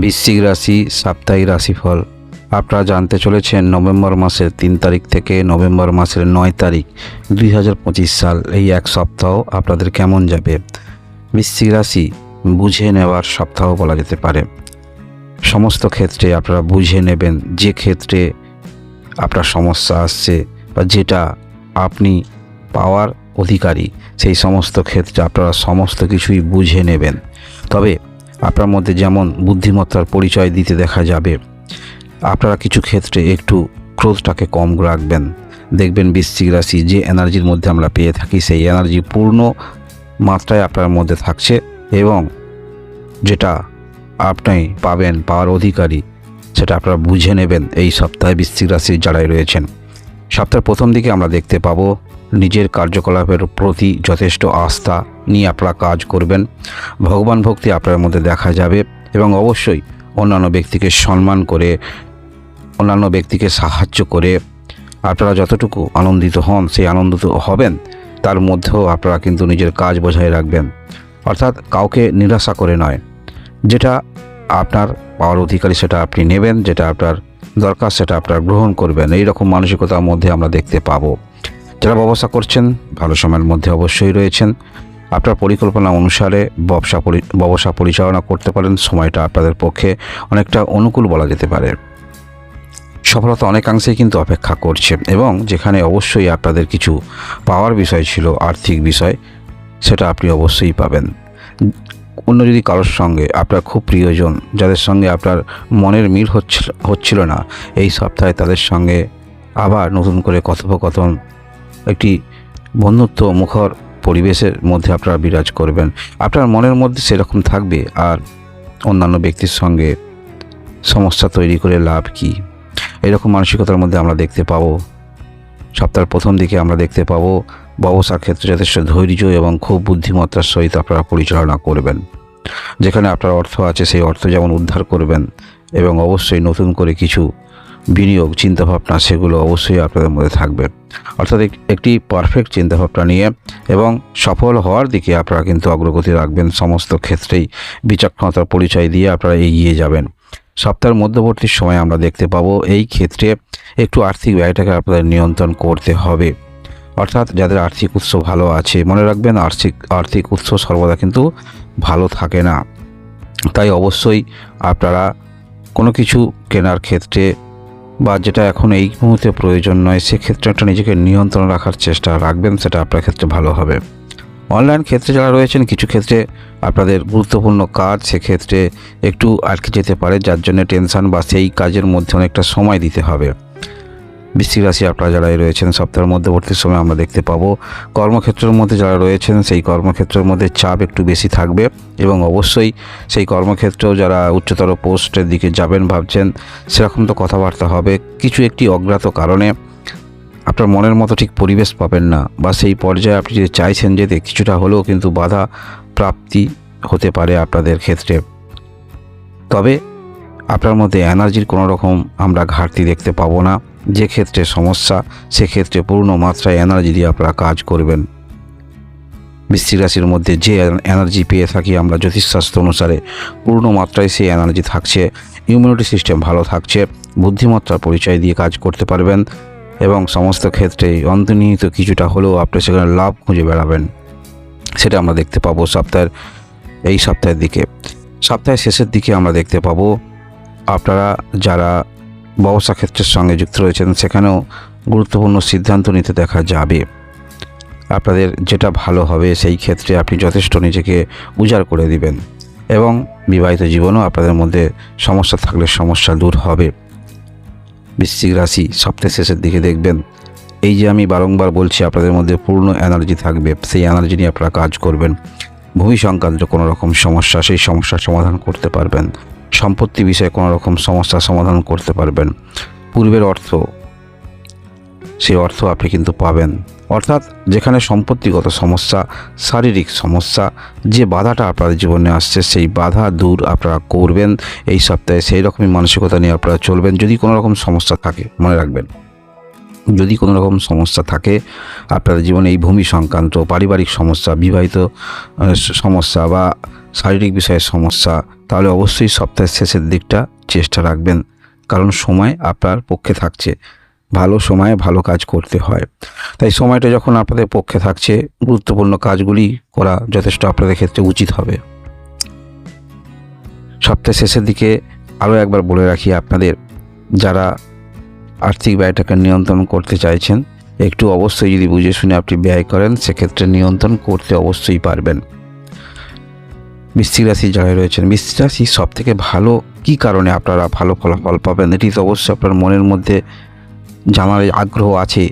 বৃশ্চিক রাশি, সাপ্তাহিক রাশিফল। আপনারা জানতে চলেছেন নভেম্বর মাসের তিন তারিখ থেকে নভেম্বর মাসের নয় তারিখ দুই হাজার পঁচিশ সাল। এই এক সপ্তাহ আপনাদের কেমন যাবে? বৃশ্চিক রাশি, বুঝে নেওয়ার সপ্তাহ বলা যেতে পারে। সমস্ত ক্ষেত্রে আপনারা বুঝে নেবেন যে ক্ষেত্রে আপনার সমস্যা আসছে বা যেটা আপনি পাওয়ার অধিকারী, সেই সমস্ত ক্ষেত্রে আপনারা সমস্ত কিছুই বুঝে নেবেন। তবে আপনার মধ্যে যেমন বুদ্ধিমত্তার পরিচয় দিতে দেখা যাবে, আপনারা কিছু ক্ষেত্রে একটু ক্রোধটাকে কম রাখবেন। দেখবেন বৃশ্চিক রাশি যে এনার্জির মধ্যে আমরা পেয়ে থাকি, সেই এনার্জি পূর্ণ মাত্রায় আপনার মধ্যে থাকছে এবং যেটা আপনি পাবেন, পাওয়ার অধিকারী, সেটা আপনারা বুঝে নেবেন এই সপ্তাহে বৃশ্চিক রাশির যারাই রয়েছেন। সপ্তাহের প্রথম দিকে আমরা দেখতে পাবো, নিজের কার্যকলাপের প্রতি যথেষ্ট আস্থা নিয়ে আপনারা কাজ করবেন। ভগবান ভক্তি আপনার মধ্যে দেখা যাবে এবং অবশ্যই অন্যান্য ব্যক্তিকে সম্মান করে, অন্যান্য ব্যক্তিকে সাহায্য করে আপনারা যতটুকু আনন্দিত হন, সেই আনন্দিত হবেন, তার মধ্যেও আপনারা কিন্তু নিজের কাজ বজায় রাখবেন। অর্থাৎ কাউকে নিরাশা করে নয়। যেটা আপনার পাওয়ার অধিকারী সেটা আপনি নেবেন, যেটা আপনার দরকার সেটা আপনার গ্রহণ করবেন। এই রকম মানসিকতার মধ্যে আমরা দেখতে পাবো। যারা ব্যবসা করছেন, ভালো সময়ের মধ্যে অবশ্যই রয়েছেন। আপনার পরিকল্পনা অনুসারে ব্যবসা ব্যবসা পরিচালনা করতে পারেন, সময়টা আপনাদের পক্ষে অনেকটা অনুকূল বলা যেতে পারে। সফলতা অনেকাংশেই কিন্তু অপেক্ষা করছে এবং যেখানে অবশ্যই আপনাদের কিছু পাওয়ার বিষয় ছিল, আর্থিক বিষয়, সেটা আপনি অবশ্যই পাবেন। অন্য যদি কারোর সঙ্গে আপনার খুব প্রিয়জন, যাদের সঙ্গে আপনার মনের মিল হচ্ছিল হচ্ছিল না, এই সপ্তাহে তাদের সঙ্গে আবার নতুন করে কথোপকথন, একটি বন্ধুত্ব মুখর পরিবেশের মধ্যে আপনারা বিরাজ করবেন। আপনার মনের মধ্যে সেরকম থাকবে আর অন্যান্য ব্যক্তির সঙ্গে সমস্যা তৈরি করে লাভ কি? এরকম মানসিকতার মধ্যে আমরা দেখতে পাবো। সপ্তাহের প্রথম দিকে আমরা দেখতে পাবো, ব্যবসার ক্ষেত্রে যথেষ্ট ধৈর্য এবং খুব বুদ্ধিমত্তার সহিত আপনারা পরিচালনা করবেন। যেখানে আপনার অর্থ আছে, সেই অর্থ যেমন উদ্ধার করবেন এবং অবশ্যই নতুন করে কিছু বিনিয়োগ চিন্তাভাবনা, সেগুলো অবশ্যই আপনাদের মধ্যে থাকবে। অর্থাৎ একটি পারফেক্ট চিন্তাভাবনা নিয়ে এবং সফল হওয়ার দিকে আপনারা কিন্তু অগ্রগতি রাখবেন, সমস্ত ক্ষেত্রেই বিচক্ষণতার পরিচয় দিয়ে আপনারা এগিয়ে যাবেন। সপ্তাহের মধ্যবর্তী সময় আমরা দেখতে পাবো, এই ক্ষেত্রে একটু আর্থিক ব্যয়টাকে আপনাদের নিয়ন্ত্রণ করতে হবে। অর্থাৎ যাদের আর্থিক উৎস ভালো আছে, মনে রাখবেন আর্থিক আর্থিক উৎস সর্বদা কিন্তু ভালো থাকে না। তাই অবশ্যই আপনারা কোনো কিছু কেনার ক্ষেত্রে বা যেটা এখন এই মুহূর্তে প্রয়োজন নয়, সেক্ষেত্রে একটা নিজেকে নিয়ন্ত্রণ রাখার চেষ্টা রাখবেন, সেটা আপনার ক্ষেত্রে ভালো হবে। অনলাইন ক্ষেত্রে যারা রয়েছেন, কিছু ক্ষেত্রে আপনাদের গুরুত্বপূর্ণ কাজ, সেক্ষেত্রে একটু আটকে যেতে পারে, যার জন্য টেনশান বা সেই কাজের মধ্যে অনেকটা সময় দিতে হবে। বৃশ্চিক রাশি আপনারা যারা রয়েছেন, সপ্তাহের মধ্যবর্তী সময় আমরা দেখতে পাবো। কর্মক্ষেত্রের মধ্যে যারা রয়েছেন, সেই কর্মক্ষেত্রের মধ্যে চাপ একটু বেশি থাকবে এবং অবশ্যই সেই কর্মক্ষেত্রেও যারা উচ্চতর পোস্টের দিকে যাবেন ভাবছেন, সেরকম তো কথাবার্তা হবে। কিছু একটি অজ্ঞাত কারণে আপনার মনের মতো ঠিক পরিবেশ পাবেন না বা সেই পর্যায়ে আপনি যে চাইছেন যেতে কিছুটা হলেও কিন্তু বাধা প্রাপ্তি হতে পারে আপনাদের ক্ষেত্রে। তবে আপনার মধ্যে এনার্জির কোনো রকম আমরা ঘাটতি দেখতে পাবো না। যে ক্ষেত্রে সমস্যা সেক্ষেত্রে পূর্ণ মাত্রায় এনার্জি দিয়ে আপনারা কাজ করবেন। বৃশ্চিক রাশির মধ্যে যে এনার্জি পেয়ে থাকি আমরা জ্যোতিষশাস্ত্র অনুসারে পূর্ণ মাত্রায় সেই এনার্জি থাকছে ইমিউনিটি সিস্টেম ভালো থাকছে বুদ্ধিমত্তার পরিচয় দিয়ে কাজ করতে পারবেন এবং সমস্ত ক্ষেত্রে অন্তর্নিহিত কিছুটা হলেও আপনি সেখানে লাভ খুঁজে বেড়াবেন। সেটা আমরা দেখতে পাবো সপ্তাহের, এই সপ্তাহের দিকে। সপ্তাহের শেষের দিকে আমরা দেখতে পাবো, আপনারা যারা ব্যবসা ক্ষেত্রের সঙ্গে যুক্ত রয়েছেন, সেখানেও গুরুত্বপূর্ণ সিদ্ধান্ত নিতে দেখা যাবে। আপনাদের যেটা ভালো হবে, সেই ক্ষেত্রে আপনি যথেষ্ট নিজেকে উজাড় করে দিবেন এবং বিবাহিত জীবনও আপনাদের মধ্যে সমস্যা থাকলে সমস্যা দূর হবে। বৃশ্চিক রাশি সপ্তাহের শেষের দিকে দেখবেন, এই যে আমি বারংবার বলছি, আপনাদের মধ্যে পূর্ণ এনার্জি থাকবে, সেই এনার্জি নিয়ে আপনারা কাজ করবেন। ভূমি সংক্রান্ত কোনো রকম সমস্যা, সেই সমস্যার সমাধান করতে পারবেন। সম্পত্তি বিষয়ে কোনো রকম সমস্যার সমাধান করতে পারবেন। পূর্বের অর্থ, সেই অর্থ আপনি কিন্তু পাবেন। অর্থাৎ যেখানে সম্পত্তিগত সমস্যা, শারীরিক সমস্যা, যে বাধাটা আপনাদের জীবনে আসছে, সেই বাধা দূর আপনারা করবেন। এই সপ্তাহে সেই রকমই মানসিকতা নিয়ে আপনারা চলবেন। যদি কোনো রকম সমস্যা থাকে, মনে রাখবেন। যদি কোনো রকম সমস্যা থাকে আপনাদের জীবনে এই ভূমি সংক্রান্ত, পারিবারিক সমস্যা, বিবাহিত সমস্যা বা শারীরিক বিষয়ে সমস্যা তাহলে অবশ্যই সপ্তাহের শেষের দিকটা চেষ্টা রাখবেন। কারণ সময় আপনার পক্ষে থাকছে। ভালো সময়ে ভালো কাজ করতে হয়। তাই সময়টা যখন আপনাদের পক্ষে থাকছে, গুরুত্বপূর্ণ কাজগুলি করা যথেষ্ট আপনাদের ক্ষেত্রে উচিত হবে। সপ্তাহের শেষের দিকে আরও একবার বলে রাখি আপনাদের, যারা আর্থিক ব্যয়টাকে নিয়ন্ত্রণ করতে চাইছেন, একটু অবশ্যই যদি বুঝে শুনে আপনি ব্যয় করেন, সেক্ষেত্রে নিয়ন্ত্রণ করতে অবশ্যই পারবেন। বৃশ্চিক রাশি যারা রয়েছেন বৃশ্চিক রাশি সব থেকে ভালো কী কারণে আপনারা ভালো ফলাফল পাবেন? এটি তো অবশ্যই আপনার মনের মধ্যে জানার আগ্রহ আছে।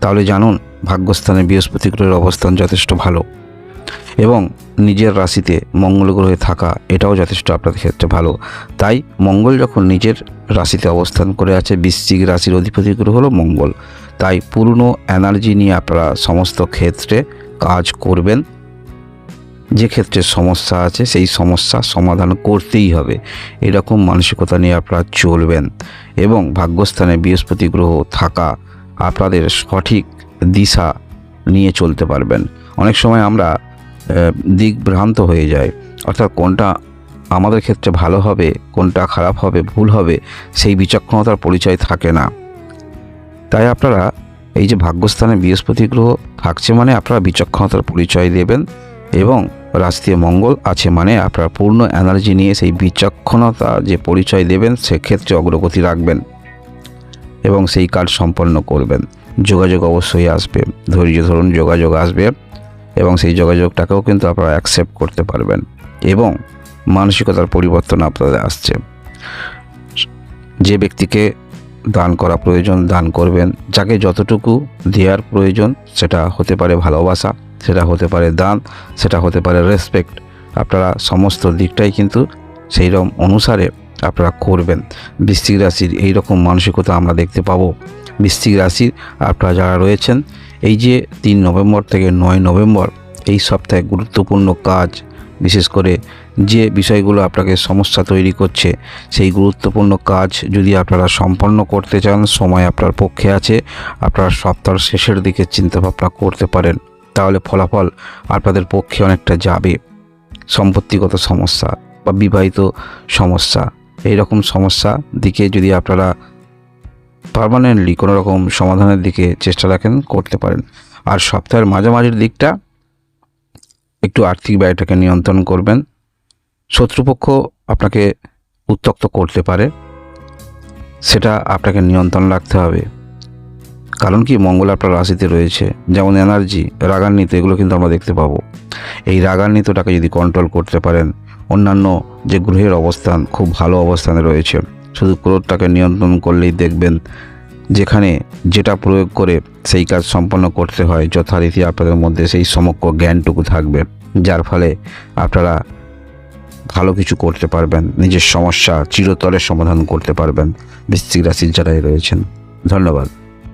তাহলে জানুন, ভাগ্যস্থানে বৃহস্পতি গ্রহের অবস্থান যথেষ্ট ভালো এবং নিজের রাশিতে মঙ্গল গ্রহে থাকা, এটাও যথেষ্ট আপনাদের ক্ষেত্রে ভালো। তাই মঙ্গল যখন নিজের রাশিতে অবস্থান করে আছে, বৃশ্চিক রাশির অধিপতি গ্রহ হলো মঙ্গল। তাই পুরনো এনার্জি নিয়ে আপনারা সমস্ত ক্ষেত্রে কাজ করবেন। যে ক্ষেত্রে সমস্যা আছে, সেই সমস্যা সমাধান করতেই হবে। এরকম মানসিকতা নিয়ে আপনারা চলবেন এবং ভাগ্যস্থানে বৃহস্পতি গ্রহ থাকা আপনাদের সঠিক দিশা নিয়ে চলতে পারবেন। অনেক সময় আমরা দিকভ্রান্ত হয়ে যাই। অর্থাৎ কোনটা আমাদের ক্ষেত্রে ভালো হবে, কোনটা খারাপ হবে, ভুল হবে, সেই বিচক্ষণতার পরিচয় থাকে না। তাই আপনারা এই যে ভাগ্যস্থানে বৃহস্পতি গ্রহ থাকছে মানে আপনারা বিচক্ষণতার পরিচয় দেবেন। এবং রাশিতে মঙ্গল আছে মানে আপনার পূর্ণ এনার্জি নিয়ে সেই বিচক্ষণতা যে পরিচয় দেবেন, সেক্ষেত্রে অগ্রগতি রাখবেন এবং সেই কাজ সম্পন্ন করবেন। যোগাযোগ অবশ্যই আসবে। ধৈর্য ধরুন, যোগাযোগ আসবে এবং সেই যোগাযোগটাকেও কিন্তু আপনারা অ্যাকসেপ্ট করতে পারবেন এবং মানসিকতার পরিবর্তন আপনাদের আসছে। যে ব্যক্তিকে দান করা প্রয়োজন, দান করবেন। যাকে যতটুকু দেওয়ার প্রয়োজন, সেটা হতে পারে ভালোবাসা সেটা হতে পারে দান, সেটা হতে পারে রেসপেক্ট আপনারা সমস্ত দিকটাই কিন্তু সেই রকম অনুসারে আপনারা করবেন। বৃশ্চিক রাশির এই রকম মানসিকতা আমরা দেখতে পাবো। বৃশ্চিক রাশির আপনারা যারা রয়েছেন, এই যে তিন নভেম্বর থেকে নয় নভেম্বর, এই সপ্তাহে গুরুত্বপূর্ণ কাজ, বিশেষ করে যে বিষয়গুলো আপনাকে সমস্যা তৈরি করছে, সেই গুরুত্বপূর্ণ কাজ যদি আপনারা সম্পন্ন করতে চান, সময় আপনার পক্ষে আছে, আপনারা সপ্তাহের শেষের দিকে চিন্তাভাবনা করতে পারেন। তাহলে ফলাফল আপনাদের পক্ষে অনেকটা যাবে। সম্পত্তিগত সমস্যা বা বিবাহিত সমস্যা এই রকম সমস্যা দিকে যদি আপনারা পার্মানেন্টলি কোনো রকম সমাধানের দিকে চেষ্টা রাখেন, করতে পারেন। আর সপ্তাহের মাঝামাঝির দিকটা একটু আর্থিক ব্যয়টাকে নিয়ন্ত্রণ করবেন। শত্রুপক্ষ আপনাকে উত্তক্ত করতে পারে, সেটা আপনাকে নিয়ন্ত্রণ রাখতে হবে। কারণ কি মঙ্গল আপনার রাশিতে রয়েছে। যেমন এনার্জি রাগান্বিত, এগুলো কিন্তু আমরা দেখতে পাবো। এই রাগান্বিতটাকে যদি কন্ট্রোল করতে পারেন, অন্যান্য যে গ্রহের অবস্থান, খুব ভালো অবস্থানে রয়েছে। শুধু ক্রোধটাকে নিয়ন্ত্রণ করলেই দেখবেন, যেখানে যেটা প্রয়োগ করে সেই কাজ সম্পন্ন করতে হয়, যথারীতি আপনাদের মধ্যে সেই সমগ্র জ্ঞানটুকু থাকবে। যার ফলে আপনারা ভালো কিছু করতে পারবেন, নিজের সমস্যা চিরতরে সমাধান করতে পারবেন। বৃশ্চিক রাশির যারাই রয়েছেন, ধন্যবাদ।